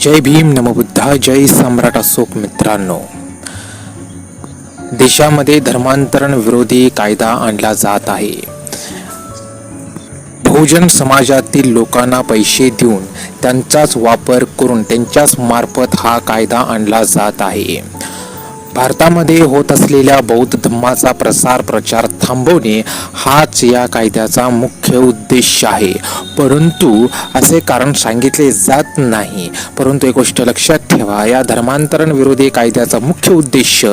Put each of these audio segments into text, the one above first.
जय भीम नमबुद्धा जय सम्राट अशोक मित्रांनो. देशामध्ये धर्मांतरण विरोधी कायदा आणला जात आहे. बहुजन समाजातील लोकांना पैसे देऊन त्यांचाच वापर करून त्यांच्याच मार्फत हा कायदा आणला जात आहे. भारतामध्ये होत असलेल्या बौद्ध धम्माचा प्रसार प्रचार थांबवणे हाच या कायद्याचा मुख्य उद्देश आहे. परंतु असे कारण सांगितले जात नाही. परंतु एक गोष्ट लक्षात ठेवा या धर्मांतरण विरोधी कायद्याचा मुख्य उद्देश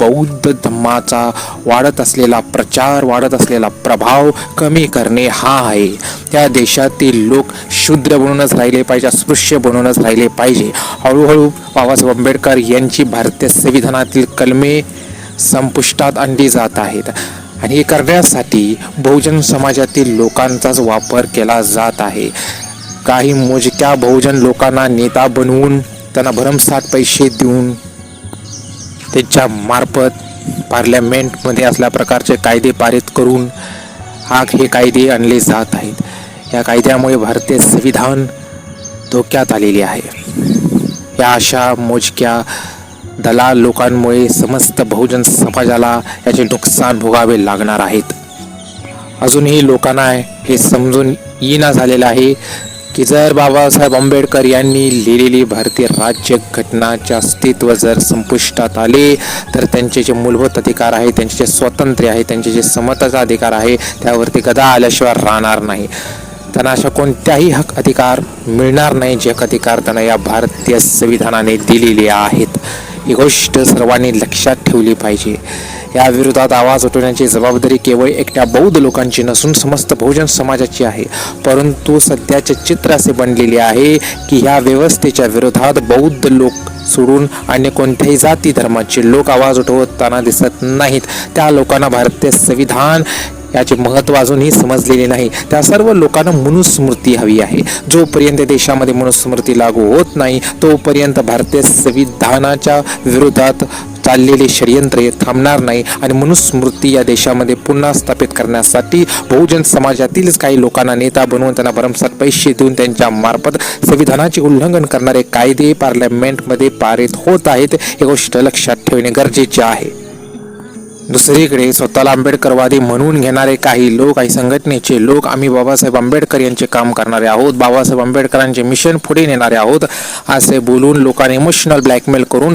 बौद्ध धम्माचा वाढत असलेला प्रचार वाढत असलेला प्रभाव कमी करणे हा आहे. त्या देशातील लोक शूद्र बनूनच राहिले पाहिजे अस्पृश्य बनूनच राहिले पाहिजे. हळूहळू बाबासाहेब आंबेडकर यांची भारतीय संविधानात संविधानातील कलमे संपुष्टात आणली जात आहेत. आणि हे करण्यासाठी बहुजन समाजातील लोकांचाच वापर केला जात आहे. काही मोजक्या बहुजन लोकांना नेता बनवून त्यांना भरमसाठ पैसे देऊन त्यांच्या मार्फत पार्लमेंटमध्ये असल्या प्रकारचे कायदे पारित करून हा हे कायदे आणले जात आहेत. या कायद्यामुळे भारतीय संविधान धोक्यात आलेले आहे. या अशा मोजक्या दलाल लोकांमुळे समस्त बहुजन समाजाला याचे नुकसान भोगावे लागणार आहेत. अजूनही लोकांना हे समजून येणं झालेलं आहे की जर बाबासाहेब आंबेडकर यांनी लिहिलेली भारतीय राज्य घटनाचे अस्तित्व जर संपुष्टात आले तर त्यांचे जे मूलभूत अधिकार आहे त्यांचे जे स्वातंत्र्य आहे त्यांचे जे समताचा अधिकार आहे त्यावरती गदा आल्याशिवाय राहणार नाही. त्यांना अशा कोणत्याही हक अधिकार मिळणार नाही जे हक अधिकार त्यांना या भारतीय संविधानाने दिलेले आहेत. ही गोष्ट सर्वांनी लक्षात ठेवली पाहिजे. या विरोधात आवाज उठवण्याची जबाबदारी केवळ एकट्या बौद्ध लोकांची नसून समस्त बहुजन समाजाची आहे. परंतु सध्याचे चित्र असे बनलेले आहे की ह्या व्यवस्थेच्या विरोधात बौद्ध लोक सोडून अन्य कोणत्याही जाती धर्माचे लोक आवाज उठवताना दिसत नाहीत. त्या लोकांना भारतीय संविधान याचे महत्त्व अजूनही समजलेले नाही. त्या सर्व लोकांना मनुस्मृती हवी आहे. जोपर्यंत देशामध्ये मनुस्मृती लागू होत नाही तोपर्यंत भारतीय संविधानाच्या विरोधात चाललेले षडयंत्र हे थांबणार नाही आणि मनुस्मृती या देशामध्ये पुन्हा स्थापित करण्यासाठी बहुजन समाजातीलच काही लोकांना नेता बनवून त्यांना भरमसाठ पैसे देऊन त्यांच्या मार्फत संविधानाचे उल्लंघन करणारे कायदे पार्लमेंटमध्ये पारित होत आहेत. ही गोष्ट लक्षात ठेवणे गरजेचे आहे. दुसरीकडे स्वतःला आंबेडकरवादी म्हणून घेणारे काही लोक काही संघटनेचे लोक आम्ही बाबासाहेब आंबेडकर यांचे काम करणारे आहोत. बाबासाहेब आंबेडकरांचे मिशन पुढे नेणारे आहोत. असे बोलून लोकांना इमोशनल ब्लॅकमेल करून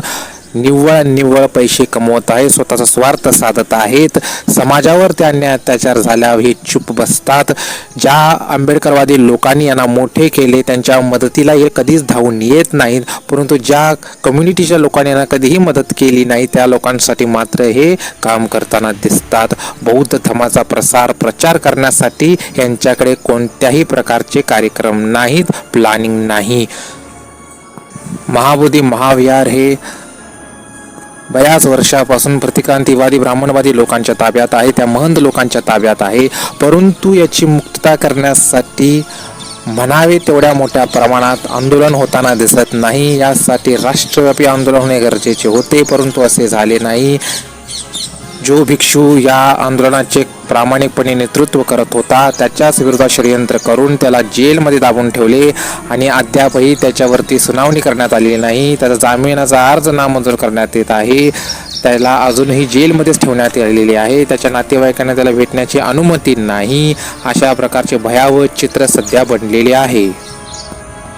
निव्वळ निव्वळ पैसे कमवत आहे. स्वतःचा स्वार्थ साधत आहेत. समाजावर ते अन्याय अत्याचार झाल्यावर हे चुप बसतात. ज्या आंबेडकरवादी लोकांनी यांना मोठे केले त्यांच्या मदतीला हे कधीच धावून येत नाहीत. परंतु ज्या कम्युनिटीच्या लोकांनी यांना कधीही मदत केली नाही त्या लोकांसाठी मात्र हे काम करताना दिसतात. बौद्ध धर्माचा प्रसार प्रचार करण्यासाठी यांच्याकडे कोणत्याही प्रकारचे कार्यक्रम नाहीत प्लॅनिंग नाही. महाबोधी महाविहार हे बऱ्याच वर्षापासून प्रतिक्रांतीवादी ब्राह्मणवादी लोकांच्या ताब्यात आहे त्या महंत लोकांच्या ताब्यात आहे. परंतु याची मुक्तता करण्यासाठी म्हणावे तेवढ्या मोठ्या प्रमाणात आंदोलन होताना दिसत नाही. यासाठी राष्ट्रव्यापी आंदोलन होणे गरजेचे होते परंतु असे झाले नाही. जो भिक्षू या आंदोलनाचे प्रामाणिकपणे नेतृत्व करत होता त्याच्याच विरोधात षडयंत्र करून त्याला जेलमध्ये दाबून ठेवले आणि अद्यापही त्याच्यावरती सुनावणी करण्यात आलेली नाही. त्याचा जामिनाचा अर्ज नामंजूर करण्यात येत आहे. त्याला अजूनही जेलमध्येच ठेवण्यात आलेली आहे. त्याच्या नातेवाईकांना त्याला भेटण्याची अनुमती नाही. अशा प्रकारचे भयावह चित्र सध्या बनलेले आहे.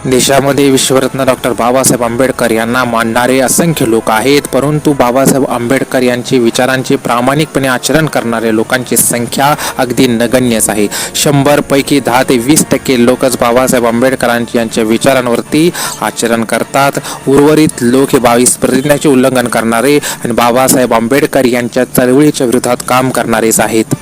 देशामध्ये विश्वरत्न डॉक्टर बाबासाहेब आंबेडकर यांना मानणारे असंख्य लोक आहेत परंतु बाबासाहेब आंबेडकर यांचे विचारांचे प्रामाणिकपणे आचरण करणारे लोकांची संख्या अगदी नगण्यच आहे. शंभरपैकी दहा ते वीस टक्के लोकच बाबासाहेब आंबेडकरांची यांच्या विचारांवरती आचरण करतात. उर्वरित लोक हे बावीस प्रतिज्ञाचे उल्लंघन करणारे आणि बाबासाहेब आंबेडकर यांच्या चळवळीच्या विरोधात काम करणारेच आहेत.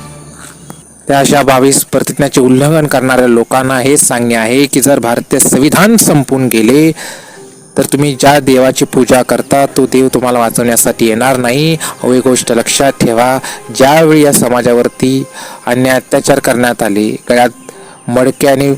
त्या अशा बावीस प्रतिज्ञाचे उल्लंघन करणाऱ्या लोकांना हेच सांगणे आहे की जर भारतीय संविधान संपून गेले तर तुम्ही ज्या देवाची पूजा करता तो देव तुम्हाला वाचवण्यासाठी येणार नाही. अहो एक गोष्ट लक्षात ठेवा ज्यावेळी या समाजावरती अन्याय अत्याचार करण्यात आले गळ्यात मडके आणि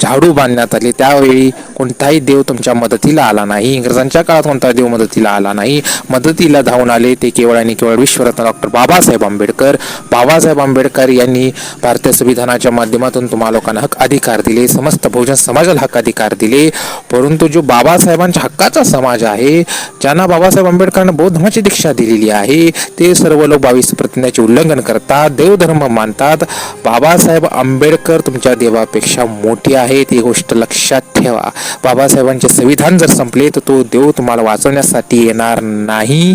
झाडू बांधण्यात आले. त्यावेळी कोणताही देव तुमच्या मदतीला आला नाही. इंग्रजांच्या काळात कोणताही देव मदतीला आला नाही. मदतीला धावून आले ते केवळ आणि केवळ विश्वरत्न डॉक्टर बाबासाहेब आंबेडकर. बाबासाहेब आंबेडकर यांनी भारतीय संविधानाच्या माध्यमातून तुम्हाला लोकांना हक अधिकार दिले. समस्त बहुजन समाजाला हक्क अधिकार दिले. परंतु जो बाबासाहेबांच्या हक्काचा समाज आहे ज्यांना बाबासाहेब आंबेडकरांना बौद्ध धर्माची दीक्षा दिलेली आहे ते सर्व लोक बावीस प्रतिज्ञाचे उल्लंघन करतात देवधर्म मानतात. बाबासाहेब आंबेडकर तुमच्या देवापेक्षा मोठी आहे ती गोष्ट लक्षात ठेवा. बाबासाहेबांचे संविधान जर संपले तर तो देव तुम्हाला वाचवण्यासाठी येणार नाही.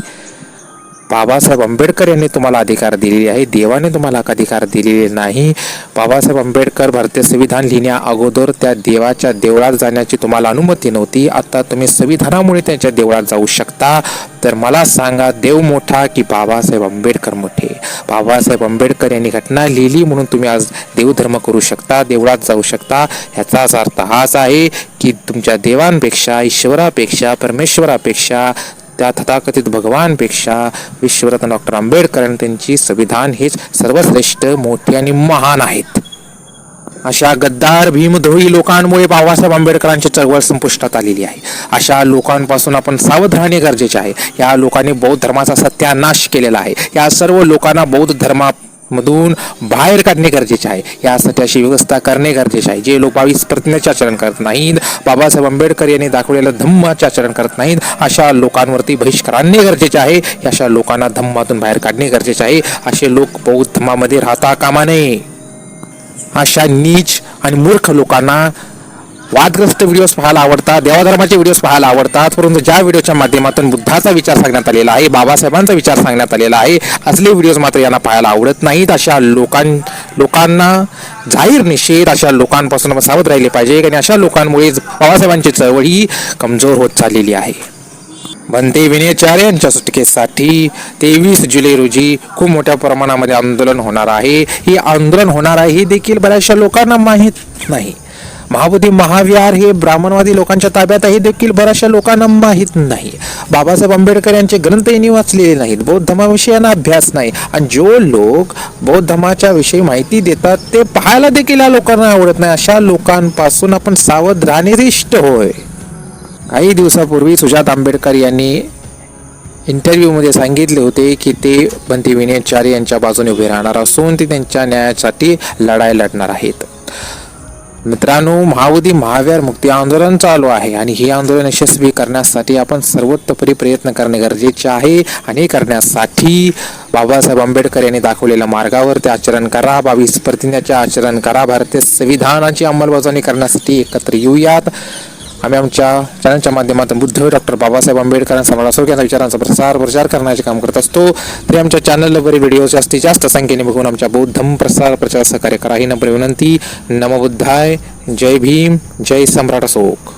बाबासाहेब आंबेडकर यांनी तुम्हाला अधिकार दिलेले आहे. देवाने तुम्हाला अधिकार दिलेले नाही. बाबासाहेब आंबेडकर भारतीय संविधान लिहिण्या अगोदर त्या देवाच्या देवळात जाण्याची तुम्हाला अनुमती नव्हती. आता तुम्ही संविधानामुळे त्यांच्या देवळात जाऊ शकता. तर मला सांगा देव मोठा की बाबासाहेब आंबेडकर मोठे? बाबासाहेब आंबेडकर यांनी घटना लिहिली म्हणून तुम्ही आज देवधर्म करू शकता देवळात जाऊ शकता. ह्याचाच अर्थ हाच आहे की तुमच्या देवांपेक्षा ईश्वरापेक्षा परमेश्वरापेक्षा त्या तथाकथित भगवानपेक्षा विश्वरत्न डॉक्टर आंबेडकर आणि त्यांची संविधान हेच सर्वश्रेष्ठ मोठे आणि महान आहेत. अशा गद्दार भीमद्रोही लोकांमुळे बाबासाहेब आंबेडकरांची चळवळ संपुष्टात आलेली आहे. अशा लोकांपासून आपण सावध राहणे गरजेचे आहे. या लोकांनी बौद्ध धर्माचा सत्यानाश केलेला आहे. या सर्व लोकांना बौद्ध धर्मा मधून बाहेर काढणे गरजेचे आहे. यासाठी अशी व्यवस्था करणे गरजेचे आहे. जे लोक बावीस प्रतिज्ञाचे आचरण करत नाहीत बाबासाहेब आंबेडकर यांनी दाखवलेलं धम्माचे आचरण करत नाहीत अशा लोकांवरती बहिष्कार आणणे गरजेचे आहे. अशा लोकांना धम्मातून बाहेर काढणे गरजेचे आहे. असे लोक बौद्ध धम्मामध्ये राहता कामा नये. अशा नीच आणि मूर्ख लोकांना वादग्रस्त व्हिडिओज पाहायला आवडतात देवाधर्माचे व्हिडिओज पाहायला आवडतात परंतु ज्या व्हिडिओच्या माध्यमातून बुद्धाचा विचार सांगण्यात आलेला आहे बाबासाहेबांचा विचार सांगण्यात आलेला आहे असले व्हिडिओज मात्र यांना पाहायला आवडत नाहीत. अशा लोकां लोकांना जाहीर निषेध अशा लोकांपासून सावध राहिले पाहिजे आणि अशा लोकांमुळेच बाबासाहेबांची चळवळ ही कमजोर होत चाललेली आहे. बंदे विनयचार्य यांच्या सुटकेसाठी तेवीस जुलै रोजी खूप मोठ्या प्रमाणामध्ये आंदोलन होणार आहे. हे आंदोलन होणार आहे हे देखील बऱ्याचशा लोकांना माहीत नाही. महाबोधी महाविहार हे ब्राह्मणवादी लोकांच्या ताब्यात आहे. देखील बऱ्याचशा लोकांना माहीत नाही. बाबासाहेब आंबेडकर यांचे ग्रंथ यांनी वाचलेले नाहीत. बौद्ध धर्माविषयी यांना अभ्यास नाही. आणि जो लोक बौद्ध धर्माच्या विषयी माहिती देतात ते पाहायला देखील या लोकांना आवडत नाही. अशा लोकांपासून आपण सावध राहणे होय. काही दिवसापूर्वी सुजात आंबेडकर यांनी इंटरव्ह्यूमध्ये सांगितले होते की ते बंती विनयचार्य यांच्या बाजूने उभे राहणार असून ते त्यांच्या न्यायासाठी लढाई लढणार आहेत. मित्रांनो महावधी महाव्यार मुक्ती आंदोलन चालू आहे आणि हे आंदोलन यशस्वी करण्यासाठी आपण सर्वोत्तपरी प्रयत्न करणे गरजेचे आहे आणि करण्यासाठी बाबासाहेब आंबेडकर यांनी दाखवलेल्या मार्गावर ते आचरण करा बावीस प्रतिज्ञाचे आचरण करा भारतीय संविधानाची अंमलबजावणी करण्यासाठी एकत्र येऊयात. आम्ही आमच्या चॅनलच्या माध्यमातून बुद्ध डॉक्टर बाबासाहेब आंबेडकरांचा मला सगळ्यांचा विचारांचा प्रसार प्रचार करण्याचे काम करत असतो. तरी आमच्या चॅनलला बरे व्हिडिओ जास्तीत जास्त संख्येने बघून आमच्या बौद्धम प्रसार प्रचार सहकार्य करा. ही नम्र विनंती. नमबुद्धाय जय भीम. जय सम्राट अशोक.